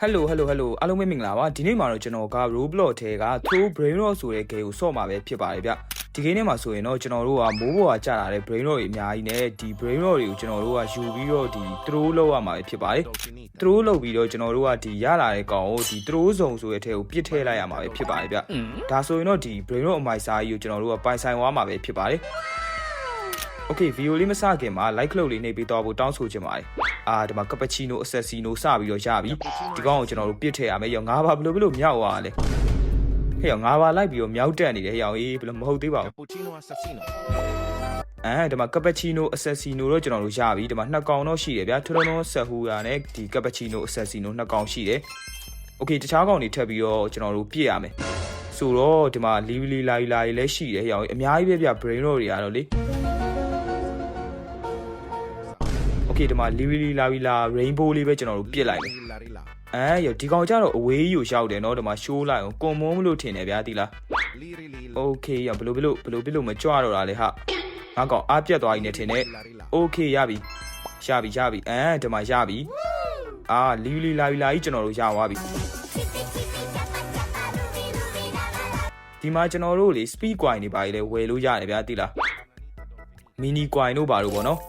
ဟယ်လိုဟယ်လိုဟယ်လိုအားလုံးပဲမင်္ဂလာပါဒီနေ့မှာတော့ကျွန်တော်က Roblox ထဲက Throw Brain Rot ဆိုတဲ့ game ကိုဆော့မှာပဲဖြစ်ပါတယ်ဗျဒီ game ထဲမှာဆိုရင်တော့ကျွန်တော်တို့ကမိုးပေါ်ကကြာလာတဲ့ Brain Rot တွေအများကြီးနဲ့ဒီ Brain Rot တွေကိုကျွန်တော်တို့ကယူပြီးတော့ဒီ Throw လောက်ရမှာပဲဖြစ်ပါတယ် Throw လောက်ပြီးတော့ကျွန်တော်တို့ကဒီရလာတဲ့ကောင်ကိုဒီ Throw zone ဆိုတဲ့ထဲကိုပစ်ထည့်လိုက်ရမှာပဲဖြစ်ပါတယ်ဗျဒါဆိုရင်တော့ဒီ Brain Rot အမိုက်စာကြီးကိုကျွန်တော်တို့ကပိုင်ဆိုင်သွားမှာပဲဖြစ်ပါတယ် โอเคဗီဒီယိုလေးမစခင်မှာ like လုပ်လေးနှိပ်ပေးတော့ဖို့တောင်းဆိုချင်ပါတယ်အာဒီမှာကပချီနိုအဆက်စီနိုစပြီးတော့ရပြီဒီကောင်ကိုကျွန်တော်တို့ပြစ်ထည့်ရမယ်ရောငါးပါဘယ်လိုဘယ်လိုမြောက်သွားလဲဟဲ့ရောငါးပါလိုက်ပြီးတော့မြောက်တက်နေတယ်ဟဲ့ရောအေးဘယ်လိုမဟုတ်သေးပါဘူး Cappuccino assassino. အဲဒီမှာကပချီနိုအဆက်စီနိုတော့ကျွန်တော်တို့ရပြီဒီမှာနှစ်ကောင်တော့ရှိတယ်ဗျာထထုံထုံဆက်ဟူရာနဲ့ဒီကပချီနိုအဆက်စီနိုနှစ်ကောင်ရှိတယ်โอเคတခြားကောင်တွေထပ်ပြီးတော့ကျွန်တော်တို့ပြည့်ရမယ်ဆိုတော့ဒီမှာလီလီလာလာတွေလည်းရှိတယ်ဟဲ့ရောအများကြီးပဲဗျ brain rot တွေကတော့လေ โอเคဒီမှာလီလီလာလာ rainbow လေးပဲကျွန်တော်တို့ပြစ်လိုက်မယ် Rilla rilla. အဲရဒီကောင်ကြတော့အဝေးကြီးကိုရောက်တယ်เนาะဒီမှာ show လိုက်အောင်ကွန်မုံမလို့ထင်တယ်ဗျာဒီလား Liri lilla. โอเคရဘယ်လိုဘယ်လိုဘယ်လိုဘယ်လိုမကြွတော့တာလေဟာငါကောင်အားပြတ်သွားပြီနဲ့ထင်တယ် Rilla rilla. โอเคရပြီရပြီရပြီအဲဒီမှာရပြီအာလီလီလာလာကြီးကျွန်တော်တို့ရသွားပြီဒီမှာကျွန်တော်တို့လေ speed coin တွေပါလေဝယ်လို့ရတယ်ဗျာတိလား mini coin တို့ပါလို့ပေါ့နော်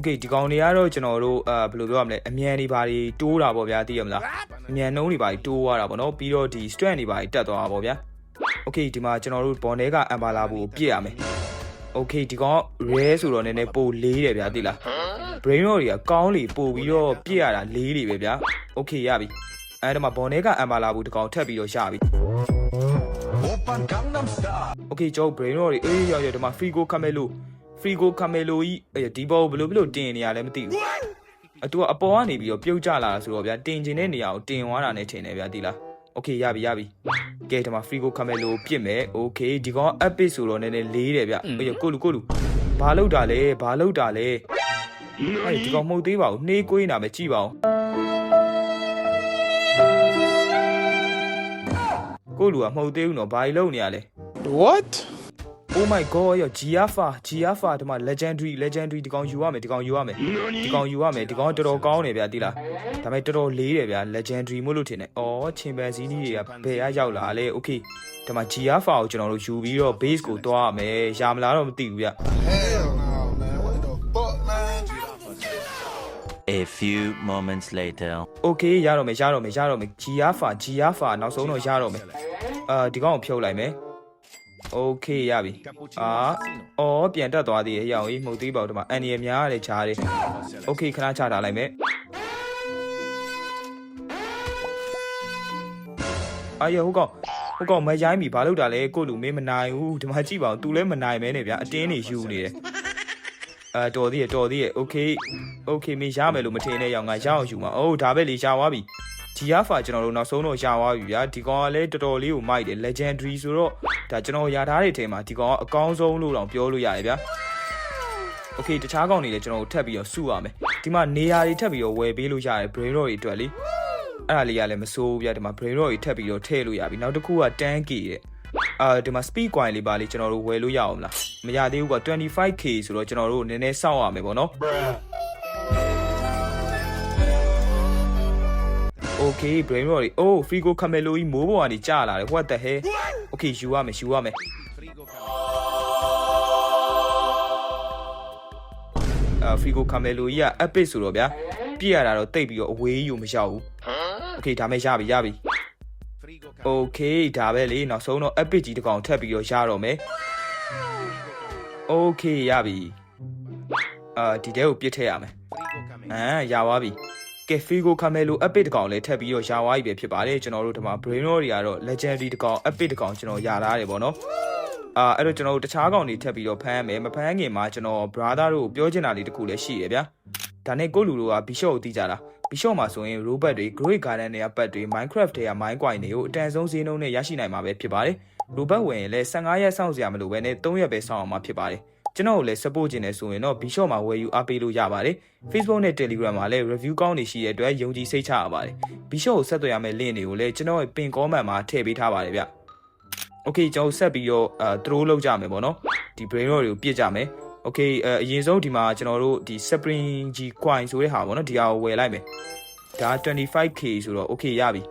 โอเคဒီကောင်တွေကတော့ကျွန်တော်တို့အာဘယ်လိုပြောရမလဲအမြန်တွေပါတွေတိုးတာပေါ့ဗျာသိရမလားအမြန်နှုံးတွေပါတွေတိုးသွားတာပေါ့နော်ပြီးတော့ဒီ strength တွေပါတွေတက်သွားတာပေါ့ဗျာโอเคဒီမှာကျွန်တော်တို့ဘော်နဲကအမ်ဘာလာဘူကိုပြည့်ရမယ်โอเคဒီကောင် rare ဆိုတော့နည်းနည်းပိုလေးတယ်ဗျာသိလား brain rot တွေကကောင်းလေပို့ပြီးတော့ပြည့်ရတာလေးတွေပဲဗျာโอเคရပြီအဲဒီမှာဘော်နဲကအမ်ဘာလာဘူတစ်ကောင်ထပ်ပြီးတော့ရပြီ โอเคကျွန်တော် brain rot တွေအေးရောက်ရောက်ဒီမှာ free go camelo free go camelo ကြီးအဲဒီဘောဘယ်လိုဘယ်လိုတင်နေရလဲမသိဘူးအတူအပေါ်ကနေပြီးတော့ပြုတ်ကျလာတာဆိုတော့ဗျာတင်ကျင်တဲ့နေရာကိုတင်သွားတာနဲ့ထင်တယ်ဗျာဒီလားโอเคရပြီရပြီကဲဒီမှာ free go camelo ပြစ်မယ်โอเคဒီကောင် epic ဆိုတော့နည်းနည်းလေးတယ်ဗျအေးကိုလူကိုလူဘာလောက်တာလဲဘာလောက်တာလဲအဲဒီကောင်မှုတ်သေးပါဘူးနှေးကွေးနေတာပဲကြည့်ပါဦးကိုလူကမှုတ်သေးဘူးနော်ဘာကြီးလုံနေရလဲ What? Oh my god ရော Giafa Giafa ဒီမှာ legendary legendary ဒီကောင်ယူရမယ်ဒီကောင်ယူရမယ်ဒီကောင်ယူရမယ်ဒီကောင်တော်တော်ကောင်းနေဗျာတိလားဒါပေမဲ့တော်တော်လေးတယ်ဗျာ legendary မို့လို့ထင်တယ်။အော်ချင်ပန်စီနီးတွေကဘယ်အရောက်လာလဲ။ Okay ဒီမှာ Giafa ကိုကျွန်တော်တို့ယူပြီးတော့ base ကိုတွားရမယ်။ရာမလားတော့မသိဘူးဗျ Hell no, man. What the fuck, man? A few moments later. ။ Okay ရတော့မယ်ရတော့မယ်ရတော့မယ် Giafa Giafa နောက်ဆုံးတော့ရတော့မယ်။အာဒီကောင်ကိုဖြုတ်လိုက်မယ်။ Okay ရပြီ။ Cappuccino အာ assassino. အော်ပြန်တက်သွားသေးရဲ့ဟိအောင်ကြီးမှုတ်သေးပါဦးဒီမှာအန်ရီများရတယ်ချားတယ်။ Okay ခဏချထားလိုက်မယ်အာရဟုတ်ကောင်ဟုတ်ကောင်မရိုင်းပြီဘာလို့တာလဲကိုလူမင်းမနိုင်ဘူးဒီမှာကြည့်ပါဦး तू လည်းမနိုင်မဲနဲ့ဗျာအတင်းနေယူနေတယ်အာတော်သေးရတော်သေးရ Okay Okay မင်းရမယ်လို့မထင်နဲ့ရောင်ငါရအောင်ယူမှာအိုးဒါပဲလေရှာသွားပြီ GFA ကျွန်တော်တို့နောက်ဆုံးတော့ရသွားပြီဗျာဒီကောင်ကလည်းတော်တော်လေးကိုမိုက်တယ် legendary ဆိုတော့ဒါကျွန်တော်ရာထားတွေထဲမှာဒီကောင်ကအကောင်းဆုံးလို့တောင်ပြောလို့ရတယ်ဗျာ Okay တခြားကောင်တွေလည်းကျွန်တော်တို့ထပ်ပြီးတော့စုရမယ်ဒီမှာနေရာတွေထပ်ပြီးတော့ဝယ်ပေးလို့ရတယ် brain rot တွေအတွက်လေအဲ့ဒါလေးကလည်းမစိုးဘူးဗျာဒီမှာ brain rot တွေထပ်ပြီးတော့ထည့်လို့ရပြီနောက်တစ်ခုက 10k တဲ့အာဒီမှာ speed coin လေးပါလေးကျွန်တော်တို့ဝယ်လို့ရအောင်မလားမရသေးဘူးကွာ 25k ဆိုတော့ကျွန်တော်တို့နည်းနည်းစောင့်ရမယ်ပေါ့နော် Okay brain rot တွေ oh frigo camelo ကြီးမိုးပေါ်ကနေကြာလာတယ် what the hell Okay ယူရမယ်ယူရမယ် Frigo camelo. အာ frigo camelo ကြီးက epic ဆိုတော့ဗျာပြည့်ရတာတော့တိတ်ပြီးတော့အဝေးကြီးကိုမရောက်ဘူး Okay ဒါမဲ့ရပြီရပြီ Frigo camelo. Okay ဒါပဲလေနောက်ဆုံးတော့ epic ကြီးတစ်ကောင်ထပ်ပြီးတော့ရတော့မယ် Okay ရပြီအာဒီတဲကိုပြစ်ထည့်ရမယ် Frigo camelo. အာရသွားပြီ ကဲ Figo Camelo epic တစ်ကောင်လည်းထပ်ပြီးတော့ရသွားပြီပဲဖြစ်ပါတယ်ကျွန်တော်တို့ဒီမှာ brain rot တွေကတော့ legendary တစ်ကောင် epic တစ်ကောင်ကျွန်တော်ရထားတယ်ပေါ့နော်အာအဲ့တော့ကျွန်တော်တို့တခြားကောင်တွေထပ်ပြီးတော့ဖမ်းရမယ်မဖမ်းခင်မှာကျွန်တော် brother တို့ကိုပြောချင်တာလေးတစ်ခုလည်းရှိရဗျာဒါနဲ့ကိုလူတို့က Bishop ကိုတီးကြတာ Bishop မှာဆိုရင် robot တွေ Great Garden တွေကပတ်တွေ Minecraft တွေက mine coin တွေကိုအတန်ဆုံးဈေးနှုန်းနဲ့ရရှိနိုင်မှာပဲဖြစ်ပါတယ် robot ဝင်ရင်လည်း15ရက်စောင့်စရာမလိုဘဲနဲ့3ရက်ပဲစောင့်အောင်မှာဖြစ်ပါတယ် ကျွန်တော်ကိုလည်း support ခြင်းနဲ့ဆိုရင်တော့ Bishop မှာဝယ်ယူအားပေးလို့ရပါတယ် Facebook နဲ့ Telegram မှာလည်း review ကောင်းနေရှိတဲ့အတွက်ယုံကြည်စိတ်ချရပါတယ် Bishop ကိုဆက်သွယ်ရမယ့် link တွေကိုလည်းကျွန်တော်ရဲ့ pin comment မှာထည့်ပေးထားပါတယ်ဗျ Okay ကျွန်တော်ဆက်ပြီးတော့အဲ throw လုပ်ကြမယ်ပေါ့နော်ဒီ brain rot တွေကိုပြစ်ကြမယ် Okay အဲအရင်ဆုံးဒီမှာကျွန်တော်တို့ဒီ spring G coin ဆိုတဲ့ဟာပေါ့နော်ဒီဟာကိုဝယ်လိုက်မယ်ဒါ 25k ဆိုတော့ okay ရပြီ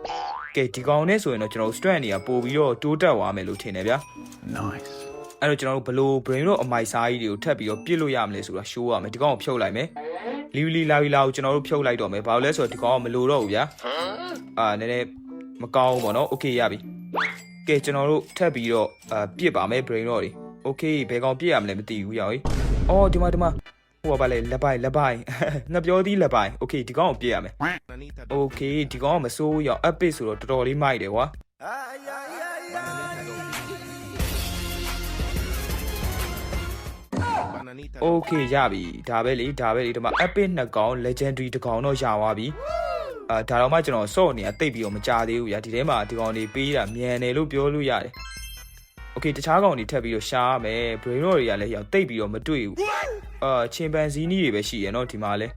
ကဲဒီကောင်နဲ့ဆိုရင်တော့ကျွန်တော်တို့ strength တွေကပို့ပြီးတော့တိုးတက်သွားမယ်လို့ထင်တယ်ဗျာ Nice. အဲ့တော့ကျွန်တော်တို့ဘယ်လို brain တော့အမိုက်စားကြီးတွေကိုထပ်ပြီးတော့ပြစ်လို့ရမလဲဆိုတာ show ရမယ်ဒီကောင်ကိုဖြုတ်လိုက်မယ်လီလီလာလီလာကိုကျွန်တော်တို့ဖြုတ်လိုက်တော့မယ်ဘာလို့လဲဆိုတော့ဒီကောင်ကမလိုတော့ဘူးဗျာအာနည်းနည်းမကောင်းဘူးပေါ့နော် okay ရပြီကဲကျွန်တော်တို့ထပ်ပြီးတော့အာပြစ်ပါမယ် brain တော့တွေ okay ဘယ်ကောင်ပြစ်ရမလဲမသိဘူးရောက်ကြီးအော်ဒီမှာဒီမှာဟိုကပါလေလက်ပိုင်လက်ပိုင် ငါပြောသည်လက်ပိုင် okay ဒီကောင်ကိုပြစ်ရမယ် Bananitaโอเคဒီကောင်ကမစိုးဘူးရောက် epic ဆိုတော့တော်တော်လေးမိုက်တယ်ကွာ โอเคရပြီဒါပဲလေဒါပဲလေဒီမှာ epic နှစ်ကောင် legendary တစ်ကောင်တော့ရသွားပြီအာဒါတော့မှကျွန်တော်စော့နေတာတိတ်ပြီးတော့မကြသေးဘူးဗျာဒီထဲမှာဒီကောင်တွေပေးတာမြန်တယ်လို့ပြောလို့ရတယ်โอเคတခြားကောင်တွေထပ်ပြီးတော့ရှားရမယ် brain rot တွေကလည်းရောက်တိတ်ပြီးတော့မတွေ့ဘူးအာချင်ပန်ဇီနီတွေပဲရှိရယ်เนาะဒီမှာလဲ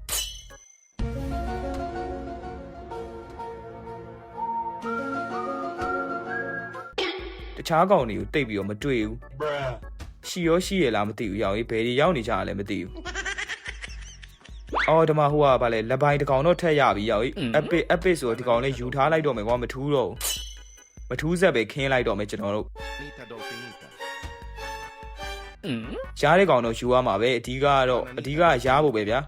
တခြားကောင်တွေကိုတိတ်ပြီးတော့မတွေ့ဘူး ရှိရောရှိရလားမသိဘူးရောက်ရေးဘယ်တွေရောက်နေကြတာလဲမသိဘူးအော်ဒီမှာဟိုကဗာလဲလက်ပိုင်းတစ်ကောင်တော့ထက်ရပြီရောက်ရေး epic epic ဆိုတော့ဒီကောင်လေးယူထားလိုက်တော့မယ်ကွာမထူးတော့ဘူးမထူးဆက်ပဲခင်းလိုက်တော့မယ်ကျွန်တော်တို့ Nita Dolfinita ရားတဲ့ကောင်တော့ယူရမှာပဲအဓိကကတော့အဓိကကရားဖို့ပဲဗျာ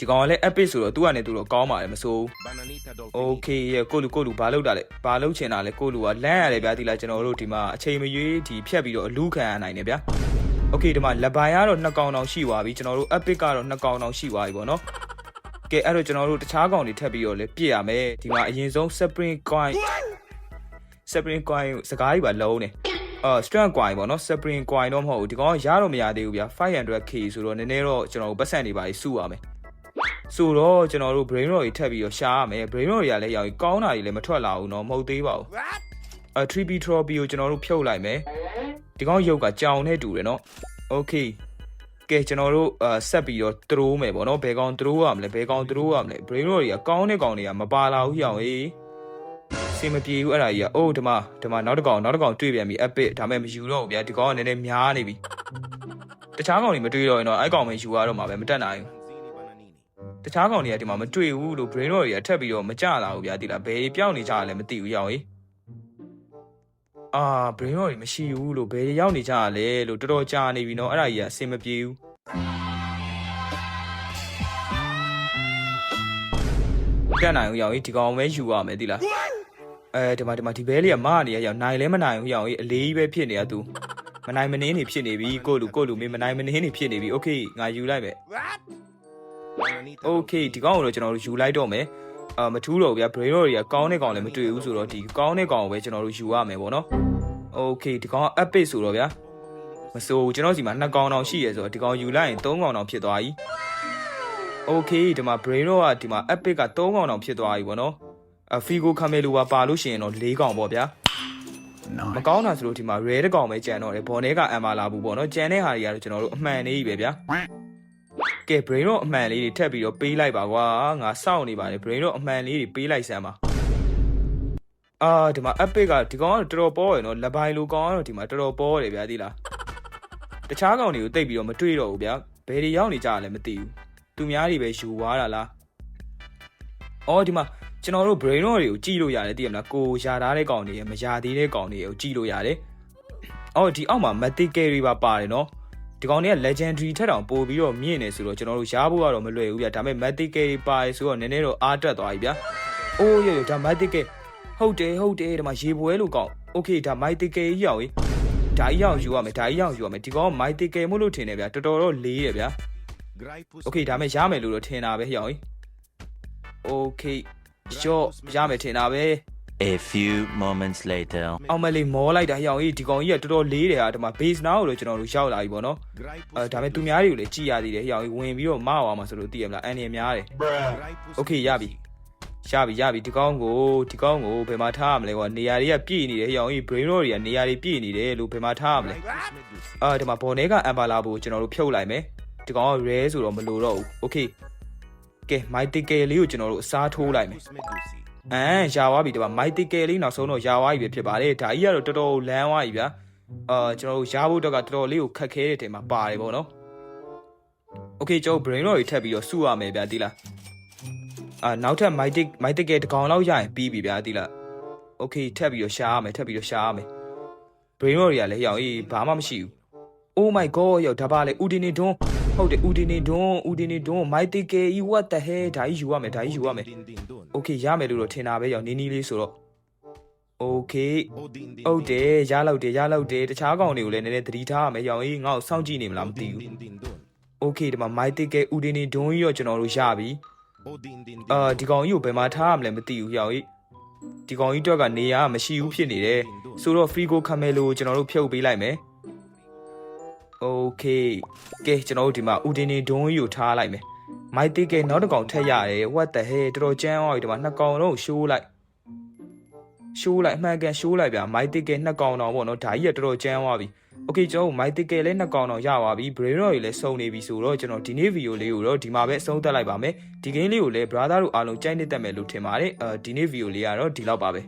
ဒီကောင်ကလည်း epic ဆိုတော့သူ့ကနေသူ့တော့ကောင်းပါတယ်မစိုးဘူး Bananita Dolfinita Okay ရကိုလူကိုလူဘာလုပ်တာလဲဘာလုပ်ချင်တာလဲကိုလူကလမ်းရတယ်ဗျာဒီလားကျွန်တော်တို့ဒီမှာအချိန်မရွေးဒီဖြတ်ပြီးတော့အလူခံရနိုင်တယ်ဗျာ Okay ဒီမှာလက်ပိုင်ကတော့နှစ်ကောင်တောင်ရှိသွားပြီကျွန်တော်တို့ epic ကတော့နှစ်ကောင်တောင်ရှိသွားပြီပေါ့နော်ကဲအဲ့တော့ကျွန်တော်တို့တခြားကောင်တွေထပ်ပြီးတော့လေပြည့်ရမယ်ဒီမှာအရင်ဆုံး spring coin spring coin ကိုစကားကြီးပါလုံးနေအာ strength coin ပေါ့နော် spring coin တော့မဟုတ်ဘူးဒီကောင်ကရတော့မရသေးဘူးဗျာ 500k ဆိုတော့နည်းနည်းတော့ကျွန်တော်တို့ပတ်စံနေပါလိစုရမယ် ဆိုတော့ကျွန်တော်တို့ brain rot တွေထပ်ပြီးတော့ရှားရမယ် brain rot တွေကလည်းရောက်ရင်ကောင်းတာတွေလည်းမထွက်လာဘူးเนาะမဟုတ်သေးပါဘူးအ 3B trophy ကိုကျွန်တော်တို့ဖြုတ်လိုက်မယ်ဒီကောင်ရုပ်ကကြောင်နဲ့တူတယ်เนาะ okay ကဲကျွန်တော်တို့အာဆက်ပြီးတော့သရိုးမယ်ပေါ့နော်ဘယ်ကောင်သရိုးရမလဲဘယ်ကောင်သရိုးရမလဲ brain rot တွေကကောင်းတဲ့ကောင်တွေကမပါလာဘူးရောင်ဟေးစင်မပြေဘူးအဲ့ဒါကြီးကအိုးဒီမှာဒီမှာနောက်တစ်ကောင်နောက်တစ်ကောင်တွေ့ပြန်ပြီ epic ဒါမဲ့မယူတော့ဘူးဗျာဒီကောင်ကနည်းနည်းများနေပြီတခြားကောင်တွေမတွေ့တော့ရင်တော့အဲ့ကောင်မယူရတော့မှာပဲမတက်နိုင်ဘူး Zini Bananini တခြားကောင်တွေကဒီမှာမတွေ့ဘူးလို့ brain rot တွေကထပ်ပြီးတော့မကြလာဘူးဗျာဒီလားဘယ်ပြောင်းနေကြရလဲမသိဘူးရောင်ဟေးအာ brain rot တွေမရှိဘူးလို့ဘယ်ရောက်နေကြရလဲလို့တော်တော်ကြာနေပြီနော်အဲ့ဒါကြီးကအစင်မပြေဘူး တက်နိုင်ဦးရောင်ကြီးဒီကောင်ပဲယူရမယ်ဒီလားအဲဒီမှာဒီမှာဒီဘဲလေးကမနေရရောင်နိုင်လဲမနိုင်ဘူးရောင်ကြီးအလေးကြီးပဲဖြစ်နေရသူမနိုင်မနှင်းနေဖြစ်နေပြီကိုလူကိုလူမင်းမနိုင်မနှင်းနေဖြစ်နေပြီโอเคငါယူလိုက်မယ် Bananita โอเคဒီကောင်ကိုတော့ကျွန်တော်တို့ယူလိုက်တော့မယ်အာမထူးတော့ဗျာ brain rot တွေကကောင်းတဲ့ကောင်လည်းမတွေ့ဘူးဆိုတော့ဒီကောင်းတဲ့ကောင်ကိုပဲကျွန်တော်တို့ယူရမယ်ပေါ့နော်โอเคဒီကောင်က epic ဆိုတော့ဗျာမစိုးဘူးကျွန်တော်စီမှာနှစ်ကောင်တောင်ရှိရဲဆိုတော့ဒီကောင်ယူလိုက်ရင်သုံးကောင်တောင်ဖြစ်သွားပြီโอเคဒီမှာ brain rot ကဒီမှာ epic ကသုံးကောင်တောင်ဖြစ်သွားပြီပေါ့နော်အဖီကိုခမဲလိုပါပါလို့ရှိရင်တော့၄ကောင်ပေါ့ဗျာ မ Nice. ကောင်းတာဆိုလို့ဒီမှာ rare တစ်ကောင်ပဲကြံတော့တယ်ဘော်နဲကအမ်မာလာဘူးပေါ့နော်ကြံတဲ့ဟာတွေကတော့ကျွန်တော်တို့အမှန်လေးကြီးပဲဗျာ ကဲ brain တော့အမှန်လေးတွေထပ်ပြီးတော့ပေးလိုက်ပါကွာငါစောင့်နေပါတယ် brain တော့အမှန်လေးတွေပေးလိုက်စမ်းပါအာဒီမှာ epic ကဒီကောင်ကတော့တော်တော်ပေါ်ရယ်နော်လက်ပိုင်းလိုကောင်ကတော့ဒီမှာတော်တော်ပေါ်တယ်ဗျာသိလားတခြားကောင်တွေကိုတိတ်ပြီးတော့မတွေ့တော့ဘူးဗျာဘယ်တွေရောက်နေကြရလဲမသိဘူးသူများတွေပဲယူသွားတာလားအော်ဒီမှာကျွန်တော်တို့ brain rot တွေကိုကြည့်လို့ရတယ်သိရမလားကိုယာထားတဲ့ကောင်တွေရယ်မယာသေးတဲ့ကောင်တွေကိုကြည့်လို့ရတယ်အော်ဒီအောက်မှာ mythical တွေပါပါတယ်နော် ဒီကောင်တွေက legendary ထက်တောင်ပိုပြီးတော့မြင့်နေဆိုတော့ကျွန်တော်တို့ရားဖို့ကတော့မလွယ်ဘူးဗျဒါပေမဲ့ matic တွေပါဆိုတော့နည်းနည်းတော့အားတက်သွားပြီဗျအိုးရေဒါ matic ဟုတ်တယ်ဟုတ်တယ်ဒီမှာရေပွဲလို့ကောင်း okay ဒါ matic ကြီးရောက်ရေးဒါကြီးရောက်ယူရမယ်ဒါကြီးရောက်ယူရမယ်ဒီကောင် matic မို့လို့ထင်တယ်ဗျတော်တော်တော့လေးတယ်ဗျ okay ဒါမဲ့ရမယ်လို့တော့ထင်တာပဲရောက်ရေး okay ရော့ရမယ်ထင်တာပဲ A few moments later အောင်မလေးမောလိုက်တာဟျောင်ကြီးဒီကောင်ကြီးကတော်တော်လေးတယ်ဟာဒီမှာ base နားကိုလည်းကျွန်တော်တို့ရောက်လာပြီပေါ့နော်အဲဒါပေမဲ့သူများတွေကိုလည်းကြည်ရသေးတယ်ဟျောင်ကြီးဝင်ပြီးတော့မအောင်မှာဆိုလို့သိရမလားအန်ရများတယ် Okay ရပြီရပြီရပြီဒီကောင်းကိုဒီကောင်းကိုဘယ်မှာထားရမလဲကွာနေရာတွေကပြည့်နေတယ်ဟရောင်ကြီး brain rot တွေကနေရာတွေပြည့်နေတယ်လို့ဘယ်မှာထားရမလဲအာဒီမှာဘော်နဲကအမ်ပါလာကိုကျွန်တော်တို့ဖြုတ်လိုက်မယ်ဒီကောင်းက rare ဆိုတော့မလိုတော့ဘူး okay ကဲ my ticket လေးကိုကျွန်တော်တို့အစားထိုးလိုက်မယ် အမ်ယာသွားပြီဒီမှာ mythical လေးနောက်ဆုံးတော့ယာသွားပြီပဲဖြစ်ပါတယ်ဒါကြီးကတော့တော်တော်လမ်းသွားပြီဗျာအာကျွန်တော်တို့ယာဖို့တော့ကတော်တော်လေးကိုခက်ခဲတဲ့တင်မှာပါတယ်ပေါ့နော်โอเคကျွန်တော် brain rot တွေထပ်ပြီးတော့စုရမယ်ဗျာဒီလား အာနောက်ထပ်မိုက်တစ်မိုက်တစ်ကဲတစ်ကောင်လောက်ရရင်ပြီးပြီဗျာတိလားโอเคထပ်ပြီးတော့ရှားရမယ်ထပ်ပြီးတော့ရှားရမယ် brain rot တွေကလည်းရောက်အေးဘာမှမရှိဘူး oh my god ရောက်ဒါပါလေဦးဒီနေဒွန်းဟုတ်တယ်ဦးဒီနေဒွန်းဦးဒီနေဒွန်းမိုက်တစ်ကဲ you what the hell ဒါကြီးယူရမယ်ဒါကြီးယူရမယ် okay ရမယ်လို့တော့ထင်တာပဲရောနီးနီးလေးဆိုတော့ okay ဟုတ်တယ်ရလောက်တယ်ရလောက်တယ်တခြားကောင်တွေကိုလည်းနည်းနည်းသတိထားရမယ်ရောင်အေးငါ့ကိုစောင့်ကြည့်နေမလားမသိဘူး okay ဒီမှာ my ticket ဦးတင်းနေဒွန်းကြီးရောကျွန်တော်တို့ရပြီအာဒီကောင်ကြီးကိုဘယ်မှာထားရမလဲမသိဘူးရောင်အေးဒီကောင်ကြီးတွက်ကနေရာမရှိဘူးဖြစ်နေတယ်ဆိုတော့ free go ခမဲလို့ကျွန်တော်တို့ဖြုတ်ပေးလိုက်မယ် okay ကဲကျွန်တော်တို့ဒီမှာဦးတင်းနေဒွန်းကြီးကိုထားလိုက်မယ် မိုက်တစ်ကဲနောက်တစ်ကောင်ထက်ရတယ် what the hell တော်တော်ကြမ်းသွားပြီဒီမှာနှစ်ကောင်လုံးရှိုးလိုက်ရှိုးလိုက်အမှန်ကန်ရှိုးလိုက်ဗျာမိုက်တစ်ကဲနှစ်ကောင်တော့ပေါ့နော်ဒါကြီးကတော်တော်ကြမ်းသွားပြီโอเคကျွန်တော်မိုက်တစ်ကဲလည်းနှစ်ကောင်တော့ရပါပြီ brain rot ကြီးလည်းစုံနေပြီဆိုတော့ကျွန်တော်ဒီနေ့ဗီဒီယိုလေးကိုတော့ဒီမှာပဲအဆုံးသတ်လိုက်ပါမယ်ဒီ game လေးကိုလည်း brother တို့အားလုံးကြိုက်နေတတ်မယ်လို့ထင်ပါတယ်အဲဒီနေ့ဗီဒီယိုလေးကတော့ဒီလောက်ပါပဲ